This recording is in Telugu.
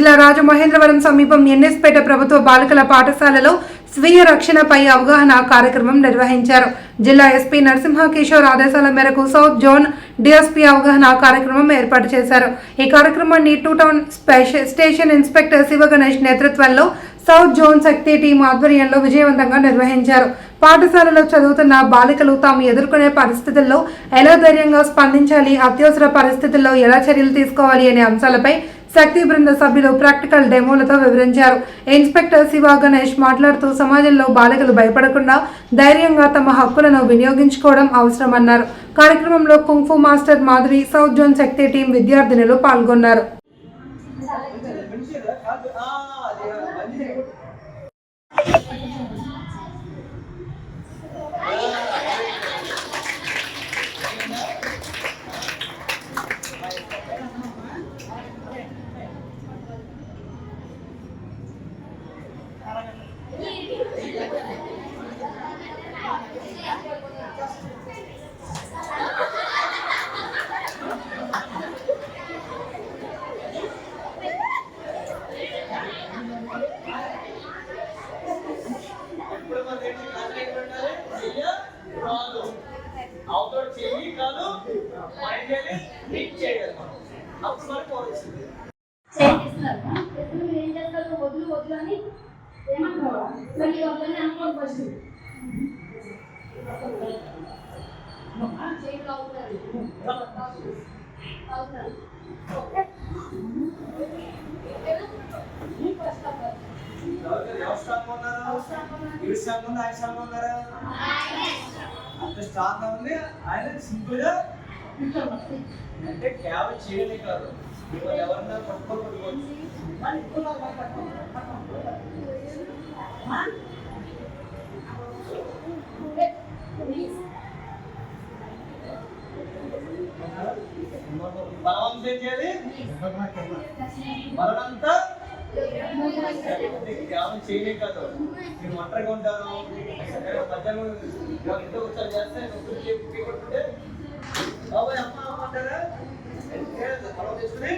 జిల్లా రాజమహేంద్రవరం సమీపం ఎన్ఎస్పేట ప్రభుత్వ బాలికల పాఠశాలలో స్వీయ రక్షణపై అవగాహన కార్యక్రమం నిర్వహించారు. జిల్లా ఎస్పీ నరసింహ కిషోర్ ఆదేశాల మేరకు సౌత్ జోన్ డిఎస్పీ అవగాహన కార్యక్రమం ఏర్పాటు చేశారు. ఈ కార్యక్రమాన్ని two town special station inspector Shiva Ganesh నేతృత్వంలో సౌత్ జోన్ శక్తి టీం ఆధ్వర్యంలో విజయవంతంగా నిర్వహించారు. పాఠశాలలో చదువుతున్న బాలికలు తాము ఎదుర్కొనే పరిస్థితుల్లో ఎలా ధైర్యంగా స్పందించాలి అత్యవసర పరిస్థితుల్లో ఎలా చర్యలు తీసుకోవాలి అనే అంశాలపై శక్తి బృంద సభ్యులు ప్రాక్టికల్ డెమోలతో వివరించారు. ఇన్స్పెక్టర్ శివ గణేష్ మాట్లాడుతూ సమాజంలో బాలికలు భయపడకుండా ధైర్యంగా తమ హక్కులను వినియోగించుకోవడం అవసరమన్నారు. కార్యక్రమంలో kung fu master Madhavi south zone Shakti team విద్యార్థినులు పాల్గొన్నారు. వదులు వదులు అని ఏమంటారు మళ్ళీ వద్దని అనుకోని ఫస్ట్ చేతులు స్ట్రాంగ్ ఉంది ఆయన స్ట్రాంగ్ ఉన్నారా అంత స్ట్రాంగ్ ఉంది ఆయన సింపుల్గా అంటే క్యాబ్ చేయలే కాదు మిమ్మల్ని ఎవరన్నా పట్టుకొని పట్టుకోవచ్చు చేయాలి మరణంతా? ధ్యానం చేయలే కాదు. మీరు ఒంటరిగా ఉంటారు. మధ్యాహ్నం ఇంట్లో ఒకసారి చేస్తే బాబాయ్ అమ్మ అమ్మ అంటారా? తీసుకుని